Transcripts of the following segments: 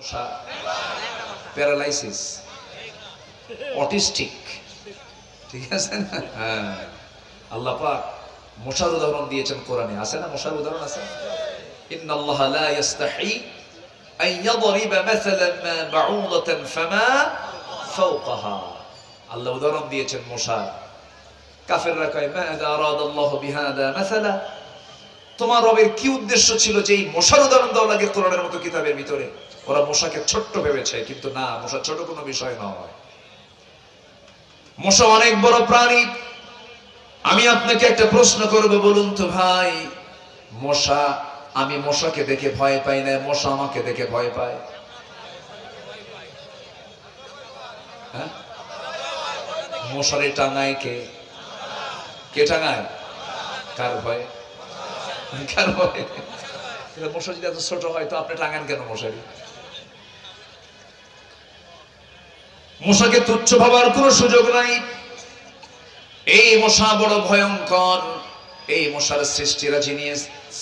সমস্যা paralysis autistic ঠিক আছে না? হ্যাঁ। আল্লাহ পাক মশার উদাহরণ দিয়েছেন কোরআনে। আছে না মশার উদাহরণ আছে? ইন্না আল্লাহ লা ইস্তাহি আন ইয়াদরিবা মাসালান মা বাউদাতান ফামা ফাওকাহা। আল্লাহ উদাহরণ দিয়েছেন মশা কাফেররা কয় মাযা আরাদাল্লাহু বিহাদা মাসালা? তোমার রবের কি উদ্দেশ্য ছিল যে এই মশার উদাহরণ দেওয়া লাগে কোরআনের মতো কিতাবের ভিতরে? ওরা মশাকে ছোট্ট ভেবেছে, কিন্তু না, মশা ছোট কোনো বিষয় নয়। মশা অনেক বড় প্রাণী। আমি আপনাকে একটা প্রশ্ন করব, বলুন তো ভাই, মশা, আমি মশাকে দেখে ভয় পাই না, মশা আমাকে দেখে ভয় পায়? হ্যাঁ? মশারে টাঙায় কে? কে টাঙায়? কার ভয়? কার ভয় এটা মশা যদি এত ছোট হয়, তো আপনি টাঙান কেন মশারি? মশাকে তুচ্ছ ভাবার কোনো সুযোগ নাই। এই মশা বড় ভয়ঙ্কর। এই মশার সৃষ্টিরা যিনি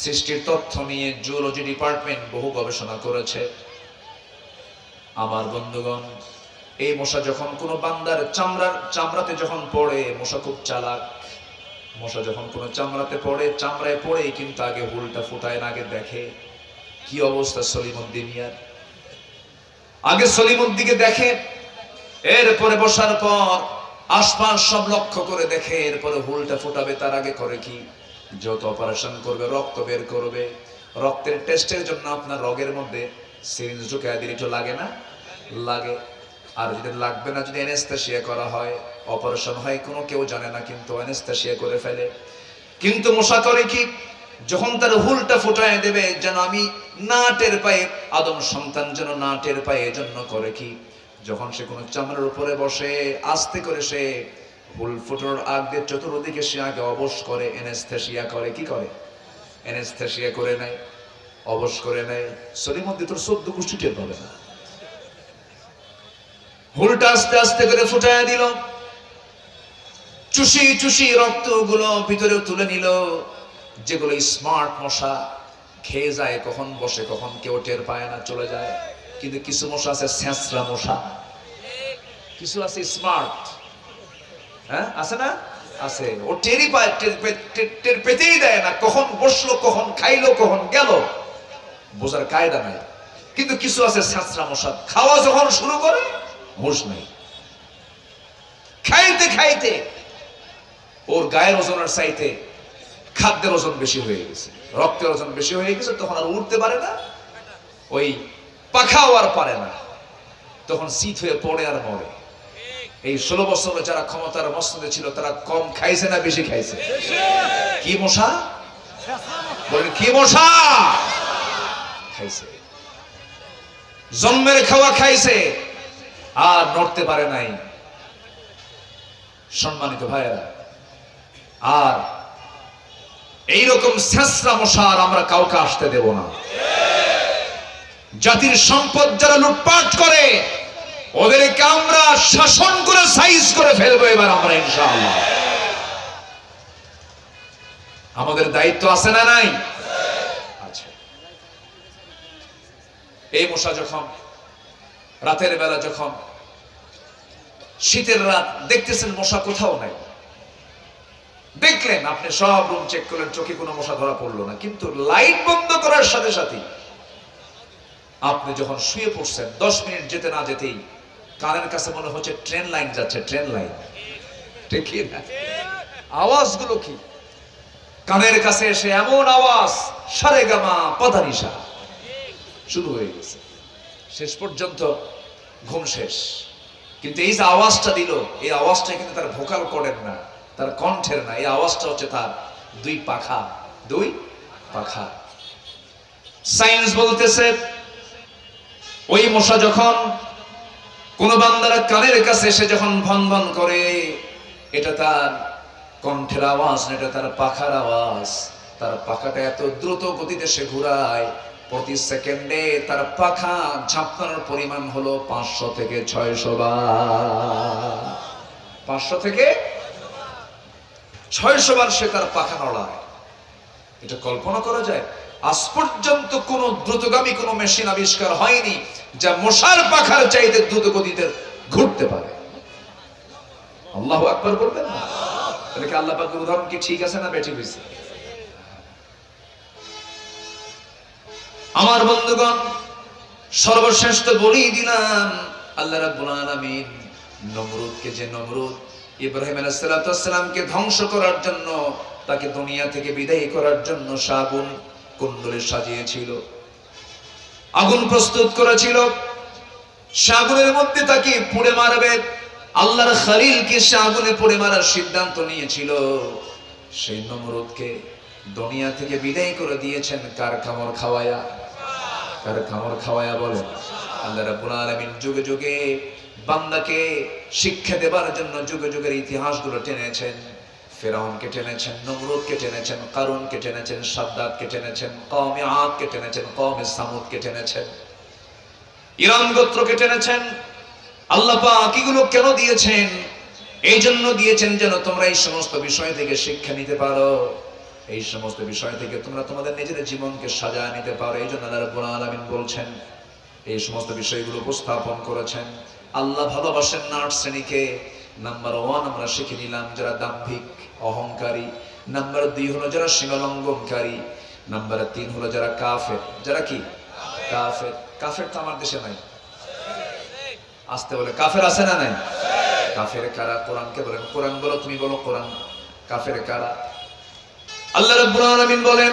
সৃষ্টির তথ্য নিয়ে জুলজি ডিপার্টমেন্ট বহু গবেষণা করেছে। আমার বন্ধুগণ, এই মশা যখন কোনো বান্দার চামড়ার চামড়াতে যখন পড়ে, মশা খুব চালাক। মশা যখন কোনো চামড়াতে পড়ে, চামড়ায় পড়েই কিন্তু আগে হুলটা ফুটায় না, আগে দেখে। কি অবস্থা সলিমুদ্দিনিয়ার আগে সলিমুদ্দিকে দেখে, এরপরে বসার পর আশপাশ সব লক্ষ্য করে দেখে, এরপরে হুলটা ফুটাবে, তার আগে করে কি? যত অপারেশন করবে, রক্ত বের করবে। রক্তের টেস্টের জন্য আপনার রগের মধ্যে সিরিঞ্জ ঢুকে লাগে না? লাগে। আর যদি লাগবে না, যদি এনেস্থেশিয়া করা হয় অপারেশন হয়, কোনো কেউ জানে না, কিন্তু এনেস্থেশিয়া করে ফেলে। কিন্তু মশা করে কি? যখন তার হুলটা ফুটায় দেবে, যেন আমি না টের পাই, আদম সন্তান যেন না টের পায়, এজন্য করে কি? যখন সে কোনো চামড়ার উপরে বসে, আস্তে করে সে হুল ফুটোর আগ চতুর্দিকে সে আগে অবশ করে এনেস্থেশিয়া করে, কি করে? এনেস্থেশিয়া করে নেয়, অবশ করে নেয়। শরীর মধ্যে তোর সদ্য গোষ্ঠী টের পাবে না। হুলটা আস্তে আস্তে করে ফুটায় দিল। চুষি চুষি রক্তগুলো ভিতরে তুলে নিল। যেগুলো স্মার্ট মশা, খেয়ে যায়, কখন বসে, কখন কেউ টের পায় না, চলে যায়। কিন্তু কিছু মশা আছে স্যাঁচরা মশা। কিছু আছে স্মার্ট হ্যাঁ আছে না? আছে। ও টেরই পায়, টের টের- টের পেতেই দেয় না। কখন বসল, কখন খাইলো, কখন গেল, বোঝার কায়দা নাই। কিন্তু কিছু আছে স্যাঁচরা মশা। খাওয়া যখন শুরু করে, হুঁশ নেই। খাইতে খাইতে ওর গায়ের ওজনের চাইতে খাদ্যের ওজন বেশি হয়ে গেছে। রক্তের ওজন বেশি হয়ে গেছে, তখন আর উঠতে পারে না। ওই পাখাও আর পারে না। তখন শীত হয়ে পড়ে আর মরে। এই ষোলো বছরে যারা ক্ষমতার মসনদে ছিল, তারা কম খাইছে না বেশি খাইছে? কি মশা? বলেন কি মশা? খাইছে। জন্মের খাওয়া খাইছে, আর নড়তে পারে নাই। সম্মানিত ভাইয়েরা আর এইরকম শেষরা মশার আমরা কাউকে আসতে দেব না। জাতির সম্পদ যারা লুটপাট করে, ওদেরকে আমরা শাসন করে সাইজ করে ফেলব এবার আমরা ইনশাআল্লাহ। আমাদের দায়িত্ব আছে না নাই? আচ্ছা এই মশা যখন, রাতের বেলা যখন, শীতের রাত, দেখতেছেন মশা কোথাও নাই? দেখলেন, আপনি সব রুম চেক করলেন, চোখে কোনো মশা ধরা পড়ল না। কিন্তু লাইট বন্ধ করার সাথে সাথে আপনি যখন শুয়ে পড়ছেন, দশ মিনিট যেতে না যেতেই কানের কাছে মনে হচ্ছে ট্রেন লাইন যাচ্ছে ট্রেন লাইন আওয়াজগুলো কি? কানের কাছে এসে এমন আওয়াজ, সারে গামা পাদানিসা শুরু হয়ে গেছে। শেষ পর্যন্ত ঘুম শেষ। কিন্তু এই যে আওয়াজটা দিল, এই আওয়াজটা কিন্তু তার ভোকাল করেন না। তার কণ্ঠের না, এই আওয়াজটা হচ্ছে তার দুই পাখা দুই পাখা। সায়েন্স বলতেছে, ওই মশা যখন কোন বান্দারা কানের কাছে এসে যখন ভন ভন করে, এটা তার কণ্ঠের আওয়াজ না, এটা তার পাখার আওয়াজ। তার পাখাটা এত দ্রুত গতিতে সে ঘুরায়, প্রতি সেকেন্ডে তার পাখা ঝাপটানোর পরিমাণ হলো পাঁচশো থেকে ছয়শো বার। পাঁচশো থেকে ছয়শো বার সে তার পাখা নড়ায়। এটা কল্পনা করা যায়। আজ পর্যন্ত কোন দ্রুতগামী, কোন মেশিন আবিষ্কার হয়নি যা মশার পাখার চাইতে দ্রুত গতিতে ঘুরতে পারে। আল্লাহ আকবার বলবেন না? তাহলে আল্লাহ পাকের উদাহরণ কি ঠিক আছে না বেঠিক হয়েছে আমার বন্ধুগণ, সর্বশ্রেষ্ঠ বলেই দিলাম, আল্লাহ রাব্বুল আলামিন নমরুদকে যে নমরুদ ইব্রাহিম আলাইহিস ধ্বংস করার জন্য, তাকে দুনিয়া থেকে বিদায় করার জন্য সাগুন কুণ্ডলে সাজিয়েছিল, আগুন প্রস্তুত করেছিল। সে আগুনের মধ্যে তাকে পুড়ে মারবে, আল্লাহর খালিলকে সে আগুনে পুড়ে মারার সিদ্ধান্ত নিয়েছিল। সেই নমরুদকে দুনিয়া থেকে বিদায় করে দিয়েছেন কার কামড় খাওয়ায়া? কার কামড় খাওয়ায়া বলেন? আল্লাহ যুগে যুগে বান্দাকে শিক্ষা দেবার জন্য যুগে যুগের ইতিহাসগুলো টেনেছেন। ফেরাউনকে টেনেছেন, নমরুদকে টেনেছেন, কারুনকে টেনেছেন সাদ্দাতকে টেনেছেন, কওমে আদকে টেনেছেন, কওমে সামুদকে টেনেছেন। ইরান গোত্রকে টেনেছেন। আল্লাহ পাক এগুলো কেন দিয়েছেন? এই জন্য দিয়েছেন যেন তোমরা এই সমস্ত বিষয় থেকে শিক্ষা নিতে পারো। এই সমস্ত বিষয় থেকে তোমরা তোমাদের নিজেদের জীবনকে সাজায় নিতে পারো। এই জন্য আল্লাহ রাব্বুল আলামিন বলছেন এই সমস্ত বিষয়গুলো উপস্থাপন করেছেন। আল্লাহ ভালোবাসেন না আট শ্রেণীকে। নাম্বার ওয়ান আমরা শিখে নিলাম যারা দাম্ভিক, অহংকারী। নাম্বার দুই হলো যারা সীমালঙ্ঘনকারী নাম্বার তিন হলো যারা কাফের। যারা কি? কাফের। কাফের তো আমার দেশে নাই। আসতে বলে, কাফের আছে না নাই? কাফের কারা? কোরআনকে বলেন। কোরআন বলো, তুমি বলো কোরআন। কাফের কারা? আল্লাহ রাব্বুল আলামিন বলেন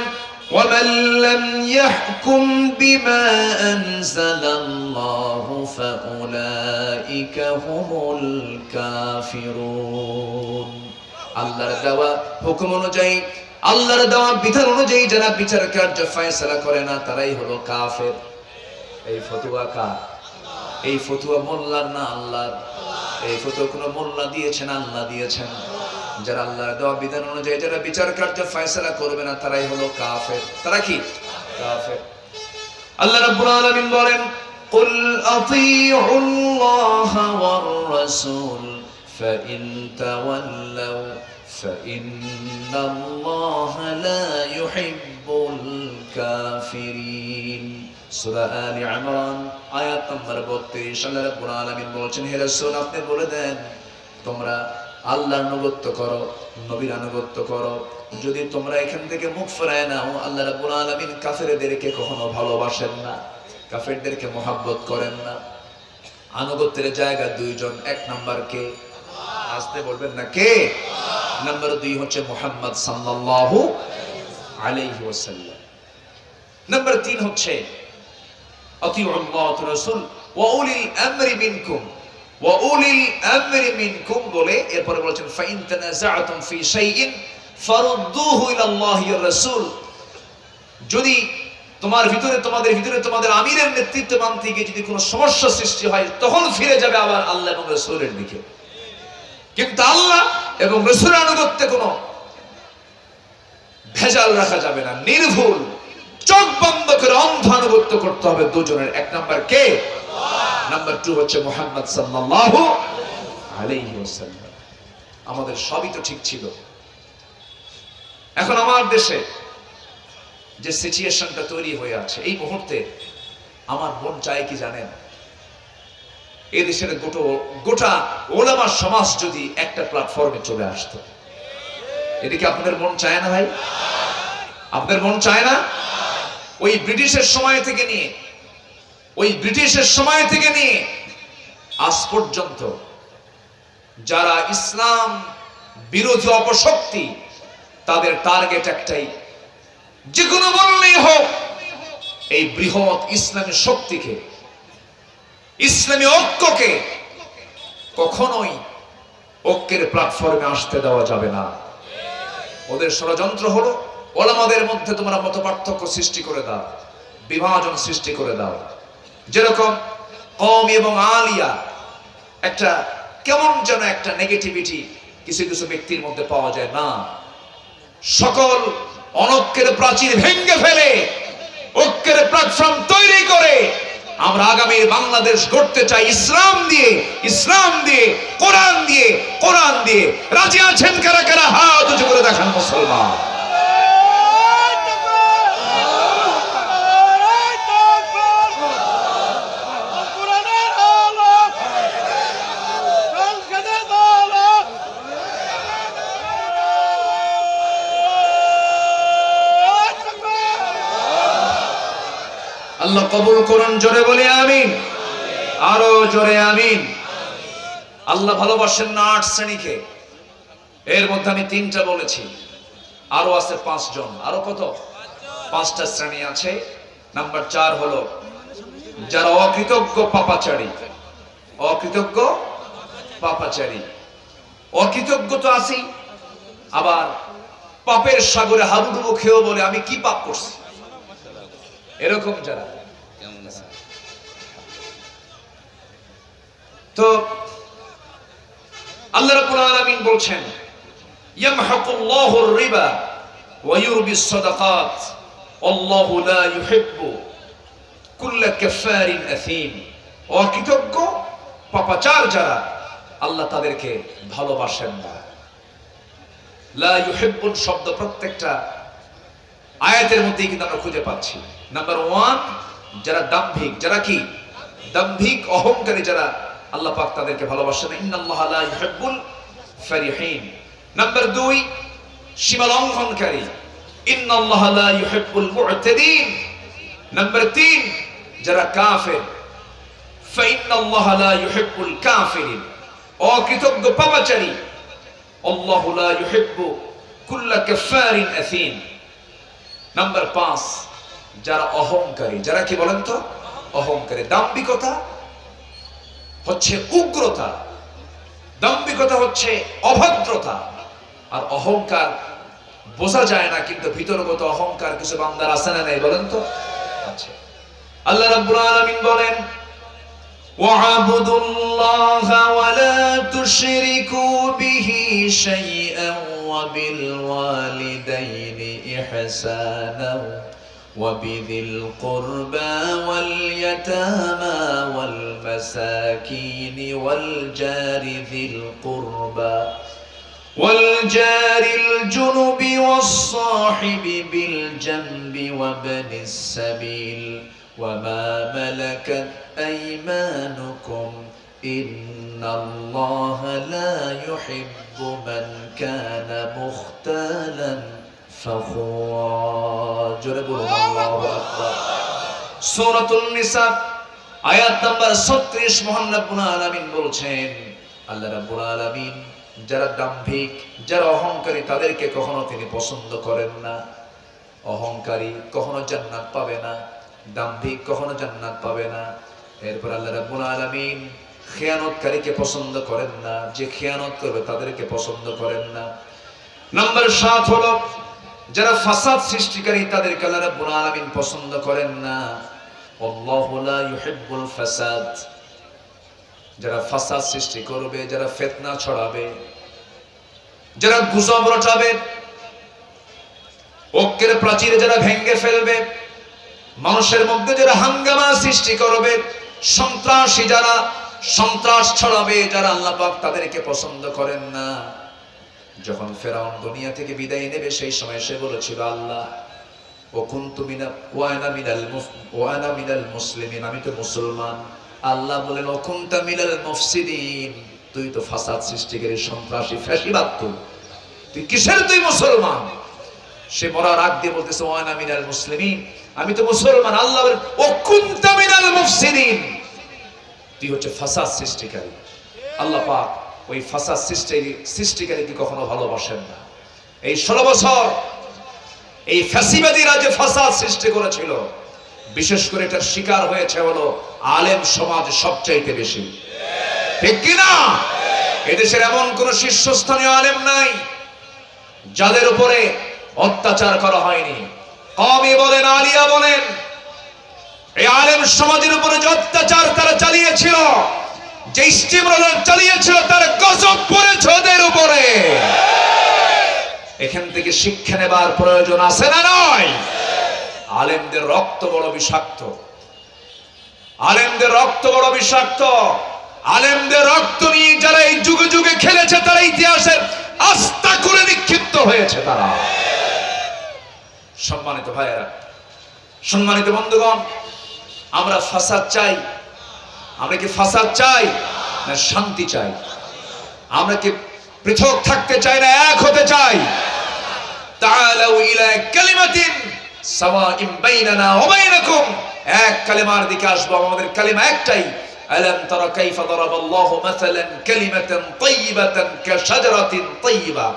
ومن لم يحكم بما أنزل الله فأولئك هم الكافرون আল্লাহর দেওয়া হুকুম অনুযায়ী আল্লাহর দেওয়া বিধান অনুযায়ী যারা বিচার কার্য ফয়সালা করে না তারাই হলো কাফের এই ফতুয়া কার এই ফতুয়া মোল্লার না আল্লাহর এই ফতুয়া কোনো মোল্লা দিয়েছেন আল্লাহ দিয়েছেন যারা আল্লাহর দেওয়া বিধান অনুযায়ী যারা বিচার কার্য ফয়সালা করবে না তারাই হলো কাফের তারা কি কাফের আল্লাহ রাব্বুল আলামিন বলেন قل أطيعوا الله والرسول فإن تولوا فإن الله لا يحب الكافرين সূরা আলে ইমরান আয়াত নম্বর 32 আল্লাহ রাব্বুল আলামিন বলেছেন হে রাসূল আপনি বলে দেন তোমরা আল্লাহর আনুগত্য করো, নবীর আনুগত্য করো। যদি তোমরা এখান থেকে মুখ ফেরায় নাও, আল্লাহ রাব্বুল আলামিন কাফেরদেরকে কখনো ভালোবাসেন না, কাফেরদেরকে মোহাব্বত করেন না। আনুগত্যের জায়গা দুইজন, এক নাম্বার কে? আসতে বলবেন না কে? নাম্বার দুই হচ্ছে মোহাম্মদ সাল্লাল্লাহু আলাইহি ওয়াসাল্লাম। নাম্বার তিন হচ্ছে আল্লাহ ওয়া রাসূল ওয়া উলিল আমরি মিনকুম। আমরি বলে এরপরে বলেছেন, ফাইন তানাজাআতুম ফি শাইইন ফারুদ্দুহু ইলা আল্লাহ ওয়া রাসূল। যদি তোমার ভিতরে, তোমাদের ভিতরে তোমাদের আমিরের নেতৃত্ব মানতে গিয়ে যদি কোনো সমস্যা সৃষ্টি হয়, তখন ফিরে যাবে আবার আল্লাহ এবং রাসূলের দিকে। কিন্তু আল্লাহ এবং রাসূলের আনুগত্যে কোনো ভেজাল রাখা যাবে না, নির্ভুল, চোখ বন্ধ করে অন্ধ আনুগত্য করতে হবে দুজনের। এক নাম্বার কে? নাম্বার টু হচ্ছে মোহাম্মদ ওয়াসাল্লাম। আমাদের সবই তো ঠিক ছিল। এখন আমার দেশে যে সিচুয়েশনটা তৈরি হয়ে আছে, এই মুহূর্তে আমার মন চায় কি জানেন? এই দেশের গোটো, গোটা ওলামা সমাজ যদি একটা প্ল্যাটফর্মে চলে আসতো। এদিকে আপনাদের মন চায় না ভাই? আপনাদের মন চায় না? ওই ব্রিটিশের সময় থেকে নিয়ে ওই ব্রিটিশের সময় থেকে নিয়ে আজ পর্যন্ত যারা ইসলাম বিরোধী অপশক্তি, তাদের টার্গেট একটাই। যে কোনো বললেই হোক, এই বৃহৎ ইসলামী শক্তিকে, ইসলামী ঐক্যকে কখনোই ঐক্যের প্ল্যাটফর্মে আসতে দেওয়া যাবে না। ওদের ষড়যন্ত্র হলো, ওলামাদের মধ্যে তোমরা মত পার্থক্য সৃষ্টি করে দাও, বিভাজন সৃষ্টি করে দাও। যেরকম কম এবং আলিয়া, একটা কেমন যেন একটা নেগেটিভিটি কিছু কিছু ব্যক্তির মধ্যে পাওয়া যায়, না। সকল অনৈক্যের প্রাচীর ভেঙ্গে ফেলে, ঐক্যের প্ল্যাটফর্ম তৈরি করে আমরা আগামী বাংলাদেশ গড়তে চাই ইসলাম দিয়ে ইসলাম দিয়ে, কোরআন দিয়ে কোরআন দিয়ে। রাজি আছেন কারা কারা? হাত উঁচু করে দেখান মুসলমান। কবুল করুন, জোরে বলে আমিন। আরও জোরে আমিন। আল্লাহ ভালোবাসেন না আট শ্রেণীকে। এর মধ্যে আমি তিনটা বলেছি। আরও আছে পাঁচজন। আরও কত? পাঁচটা শ্রেণি আছে। নাম্বার চার হলো, যারা অকৃতজ্ঞ পাপাচারী। অকৃতজ্ঞ পাপাচারী। অকৃতজ্ঞ তো আছি আবার পাপের সাগরে হাবুডুবু খেয়েও বলে, আমি কি পাপ করছি? এরকম যারা। তো আল্লাহ রাব্বুল আলামিন বলছেন ইয়ামহাকুল্লাহুর রিবা ওয়া ইউরবিস সাদাকাত, আল্লাহু লা ইউহিব্বু কুল্লা কাফারিন আথীম। অকৃতজ্ঞ পাপাচার যারা, আল্লাহ তাদেরকে ভালোবাসেন না। লা ইউহিব্বুন শব্দ প্রত্যেকটা আয়াতের মধ্যেই কিন্তু আমরা খুঁজে পাচ্ছি। নাম্বার ওয়ান যারা দাম্ভিক, যারা কি? দাম্ভিক, অহংকারী যারা আল্লাহ পাক তাদেরকে ভালোবাসেন। ইন্নাল্লাহ লা ইউহিব্বুল ফারিহিন। নাম্বার দুই, সীমা লঙ্ঘনকারী। ইন্নাল্লাহ লা ইউহিব্বুল মু'তাদিন। নাম্বার তিন, যারা কাফের। ফাইন্নাল্লাহ লা ইউহিব্বুল কাফিরিন। অকৃতজ্ঞ পাপাচারী। আল্লাহ লা ইউহিব্বু কুল্লা কাফারিন আথীম। নাম্বার পাঁচ, যারা অহংকারী। যারা কি বলেন তো? অহংকারী। দাম্ভিকতা হচ্ছে উগ্রতা দাম্ভিকতা হচ্ছে অভদ্রতা আর অহংকার বোঝা যায় না কিন্তু ভিতরগত অহংকার কিছু বান্দার আছে না নাই বলেন তো আছে আল্লাহ রাব্বুল আলামিন বলেন واعبدوا الله ولا تشركوا به شيئا وبالوالدين إحسانا وبذي القربى واليتامى والمساكين والجار ذي القربى والجار الجنب والصاحب بالجنب وابن السبيل وما ملكت أيمانكم إن الله لا يحب من كان مختالا সাফওয়া জোরে বলুন, আল্লাহু আকবার। সূরাতুন নিসা, আয়াত নাম্বার বলছেন, আল্লাহ যারা দাম্ভিক, যারা অহংকারী, তাদেরকে কখনো তিনি পছন্দ করেন না। অহংকারী কখনো জান্নাত পাবে না, দাম্ভিক কখনো জান্নাত পাবে না। এরপর আল্লাহ রাব্বুল আলামিন খেয়ানতকারীকে পছন্দ করেন না, যে খেয়ানত করবে তাদেরকে পছন্দ করেন না। নাম্বার সাত হলো যারা ফাসাদ সৃষ্টিকারী, তাদেরকে আল্লাহ রাব্বুল আলামিন পছন্দ করেন না। আল্লাহু লা ইউহিব্বুল ফাসাদ। যারা ফাসাদ সৃষ্টি করবে, যারা ফিতনা ছড়াবে, যারা গুজব রটাবে ঐক্যের প্রাচীরে যারা ভেঙ্গে ফেলবে, মানুষের মধ্যে যারা হাঙ্গামা সৃষ্টি করবে, সন্ত্রাসী যারা সন্ত্রাস ছড়াবে, যারা আল্লাহ পাক তাদেরকে পছন্দ করেন না। যখন ফেরাউন দুনিয়া থেকে বিদায় নেবে, সেই সময় সে বলেছিল, আল্লাহ ও কুন্তু ওয়ানা মিনাল মুসলিমিন, আমি তো মুসলমান। আল্লাহ বলেন ও কুন্তা মিনাল মুফসিদিন, তুই তো ফাসাদ সৃষ্টিকারী সন্ত্রাসী, ফ্যাসিবাদ তুই। তুই কিসের, তুই মুসলমান? সে মরার আগ দিয়ে বলতেছে, ওয়ানা মিনাল মুসলিমিন, আমি তো মুসলমান আল্লাহ বলেন ও কুন্তা মিনাল মুফসিদিন, তুই হচ্ছে ফাসাদ সৃষ্টিকারী। আল্লাহ পাক ওই ফাসাদ সৃষ্টি সৃষ্টিকারীকে কখনো ভালোবাসেন না। এই ষোলো বছর এই ফ্যাসিবাদীরা যে ফাসাদ সৃষ্টি করেছিল, বিশেষ করে এটার শিকার হয়েছে হলো আলেম সমাজ সবচাইতে বেশি। ঠিক কিনা? এদেশের এমন কোন শীর্ষস্থানীয় আলেম নাই, যাদের উপরে অত্যাচার করা হয়নি। কমি বলেন, আলিয়া বলেন, এই আলেম সমাজের উপরে যে অত্যাচার তারা চালিয়েছিল যে স্টিম রোলার চালিয়েছিল, তার গজব পড়েছে ওদের উপরে। এখান থেকে শিক্ষা নেবার প্রয়োজন আছে না নয়? আলেমদের রক্ত বড় বিষাক্ত। আলেমদের রক্ত বড় বিষাক্ত। আলেমদের রক্ত নিয়ে যারা এই যুগে যুগে খেলেছে, তারা ইতিহাসের আস্থা করে নিক্ষিপ্ত হয়েছে তারা। সম্মানিত ভাইয়েরা, সম্মানিত বন্ধুগণ, আমরা ফাসাদ চাই আমরা কি ফাসাদ চাই না শান্তি চাই? আমরা কি পৃথক থাকতে চাই না এক হতে চাই? তাআলাউ ইলা কালিমাতিন সাওয়াইন বাইনানা ওয়া বাইনাকুম। এক কালিমার দিকে আসব আমাদের কালিমা একটাই। আলম তারা কাইফা দারাবাল্লাহু মাসালান কালিমাতান তাইয়িবাতান কাশাজারাতিন তাইয়িবা।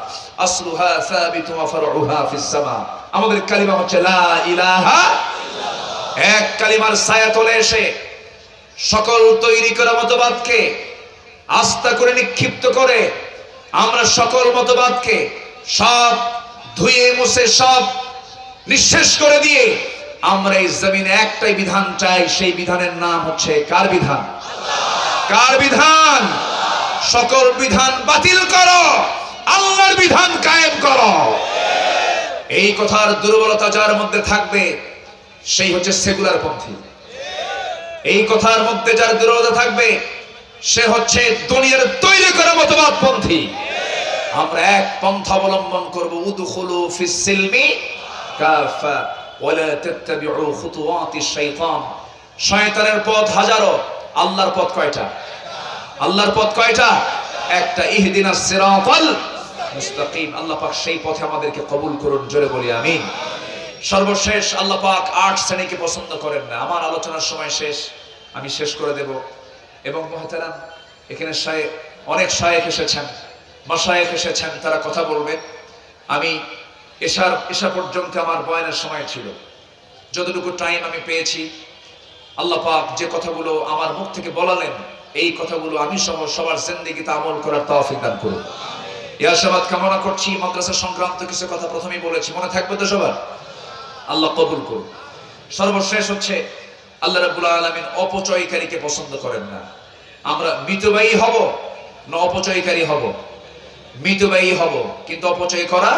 আসলুহা সাবিতু ওয়া ফারউহা ফিস সামা। আমাদের কালিমা হচ্ছে লা ইলাহা এক কালিমার ছায়াতলে এসে সকল তৈরি করা মতবাদকে আস্থা করে নিক্ষিপ্ত করে আমরা সকল মতবাদকে সব ধুয়ে মুছে, সব নিঃশেষ করে দিয়ে আমরা এই জমিনে একটাই বিধান চাই, সেই বিধানের নাম হচ্ছে কার বিধান? কার বিধান? সকল বিধান বাতিল করো, আল্লাহর বিধান কায়েম করো। এই কথার দুর্বলতা যার মধ্যে থাকবে, সেই হচ্ছে সেকুলার পন্থী। এই কথার মধ্যে যার দুর্বলতা থাকবে, সে হচ্ছে দুনিয়ার তৈরি করা মতবাদ পন্থী আমরা এক পন্থা অবলম্বন করব, উদখুলু ফিস সিলমি কাফা ওয়ালা তাত্তাবিউ খুতুওয়াতিশ শাইতান। শয়তানের পথ হাজারো, আল্লাহর পথ কয়টা? আল্লাহর পথ কয়টা? একটা ইহদিনাস সিরাতাল মুস্তাকিম। আল্লাহ পাক সেই পথে আমাদেরকে কবুল করুন, জোরে বলি আমিন। সর্বশেষ আল্লাহ পাক আট শ্রেণীকে পছন্দ করেন না। আমার আলোচনার সময় শেষ। আমি শেষ করে দেব। এবং মহতারাম এখানে শায়ে- অনেক শায়েক এসেছেন মাসায়েক এসেছেন তারা কথা বলবে আমি এশার এশা পর্যন্ত আমার বয়ানের সময় ছিল। যতটুকু টাইম আমি পেয়েছি আল্লাহ পাক যে কথাগুলো আমার মুখ থেকে বলালেন এই কথাগুলো আমি সহ সবার জিন্দেগিতে আমল করার তৌফিক দান করুন। ইয়াশাবাদ কামনা করছি মাদ্রাসা সংক্রান্ত কিছু কথা প্রথমেই বলেছি। মনে থাকবে তো সবার? আল্লাহ কবুল করুন। সর্বশেষ হচ্ছে আল্লাহ রাব্বুল আলামিন অপচয়কারীকে পছন্দ করেন না। আমরা মিতব্যয়ী হব না অপচয়কারী হব? মিতব্যয়ী হব, কিন্তু অপচয় করা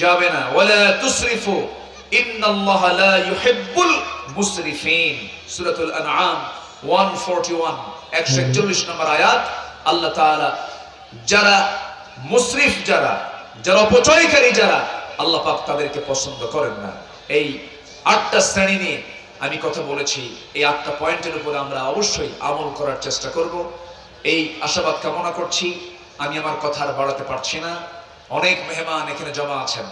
যাবে না। ওয়ালা তুসরিফু, ইন্নাল্লাহ লা ইউহিব্বুল মুসরিফিন। সূরাতুল আনআম 141 141 নম্বর আয়াত। আল্লাহ তাআলা যারা যারা যারা অপচয়কারী যারা তাদেরকে পছন্দ করেন না। এই আটটা শ্রেণি নিয়ে আমি কথা বলেছি, এই আটটা পয়েন্টের উপর আমরা অবশ্যই আমল করার চেষ্টা করব। এই আশাবাদ কামনা করছি, আমি আমার কথা আর বাড়াতে পারছি না। অনেক মেহমান এখানে জমা আছেন,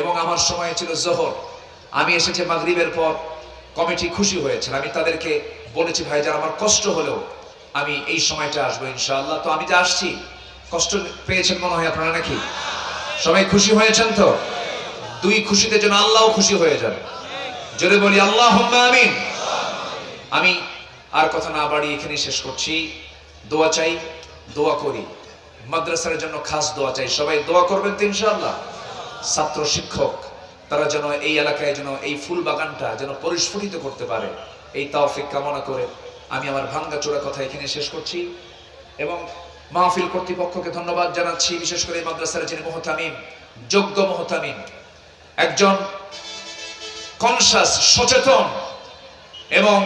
এবং আমার সময় ছিল জহর। আমি এসেছি মাগরিবের পর, কমিটি খুশি হয়েছেন। আমি তাদেরকে বলেছি, ভাই, যারা আমার কষ্ট হলেও আমি এই সময়টা আসব ইনশাআল্লাহ। তো আমি যে আসছি, কষ্ট পেয়েছেন মনে হয় আপনারা নাকি? সবাই খুশি হয়েছেন তো? দুই খুশিতে যেন আল্লাহও খুশি হয়ে যাবে জোরে বলি আল্লাহ আমিন। আমি আর কথা না বাড়িয়ে এখানে শেষ করছি। দোয়া চাই, দোয়া করি। মাদ্রাসার জন্য খাস দোয়া চাই। সবাই দোয়া করবেন তো ইনশাআল্লাহ? ছাত্র শিক্ষক, তারা যেন এই এলাকায় যেন এই ফুল বাগানটা যেন পরিস্ফুটিত করতে পারে। এই তাওফিক কামনা করে আমি আমার ভাঙ্গা চোরা কথা এখানে শেষ করছি এবং মাহফিল কর্তৃপক্ষকে ধন্যবাদ জানাচ্ছি, বিশেষ করে মাদ্রাসার যিনি মোহতামিম, যোগ্য মোহতামিম, একজন কনসাস সচেতন এবং